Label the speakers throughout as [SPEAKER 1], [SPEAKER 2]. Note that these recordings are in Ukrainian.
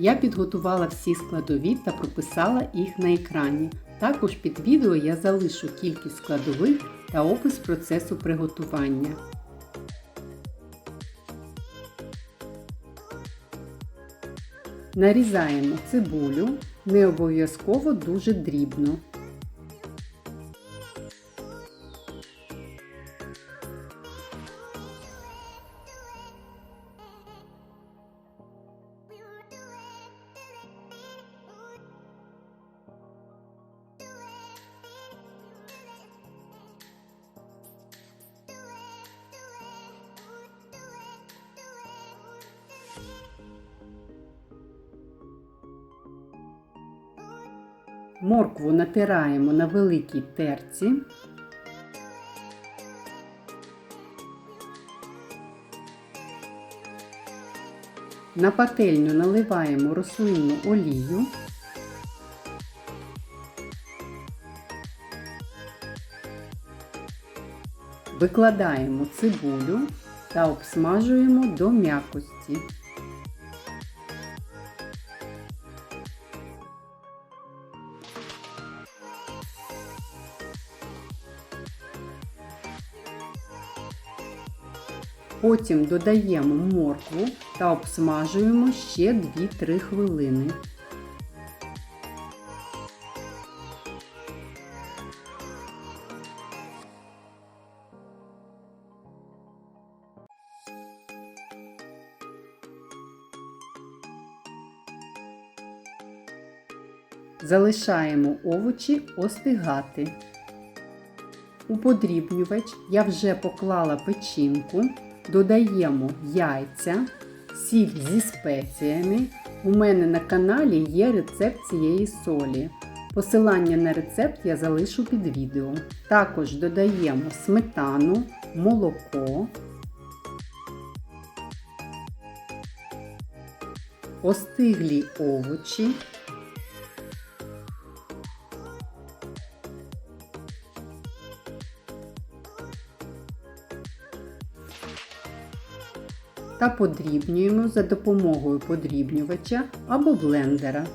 [SPEAKER 1] Я підготувала всі складові та прописала їх на екрані. Також під відео я залишу кількість складових та опис процесу приготування. Нарізаємо цибулю, не обов'язково дуже дрібно. Моркву натираємо на великій терці. На пательню наливаємо рослинну олію. Викладаємо цибулю та обсмажуємо до м'якості. Потім додаємо моркву та обсмажуємо ще 2-3 хвилини. Залишаємо овочі остигати. У подрібнювач я вже поклала печінку, додаємо яйця, сіль зі спеціями. У мене на каналі є рецепт цієї солі. Посилання на рецепт я залишу під відео. Також додаємо сметану, молоко, остиглі овочі. Та подрібнюємо за допомогою подрібнювача або блендера.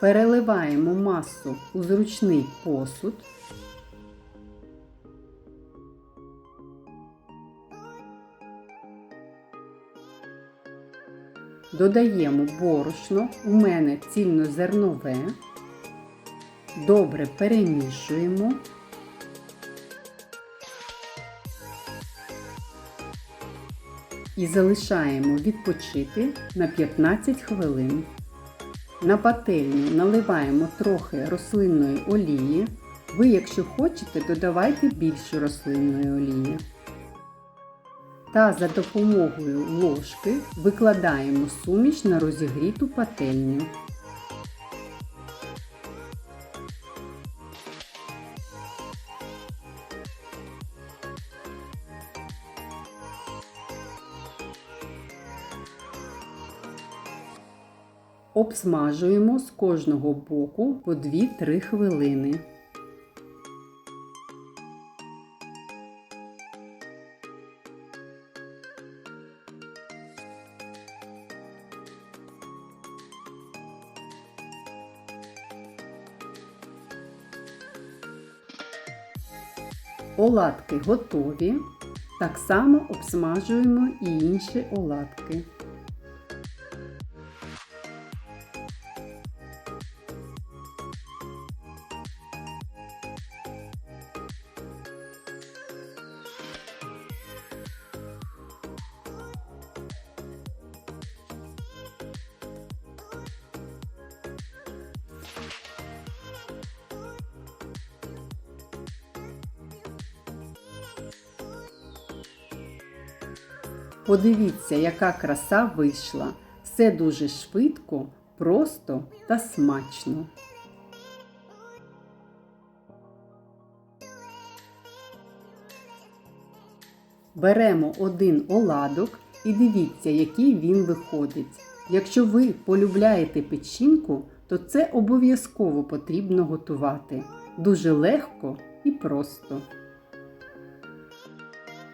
[SPEAKER 1] Переливаємо масу у зручний посуд. Додаємо борошно, у мене цільнозернове, добре перемішуємо. І залишаємо відпочити на 15 хвилин. На пательню наливаємо трохи рослинної олії. Ви, якщо хочете, додавайте більше рослинної олії та за допомогою ложки викладаємо суміш на розігріту пательню. Обсмажуємо з кожного боку по 2-3 хвилини. Оладки готові. Так само обсмажуємо і інші оладки. Подивіться, яка краса вийшла. Все дуже швидко, просто та смачно. Беремо один оладок і дивіться, який він виходить. Якщо ви полюбляєте печінку, то це обов'язково потрібно готувати. Дуже легко і просто.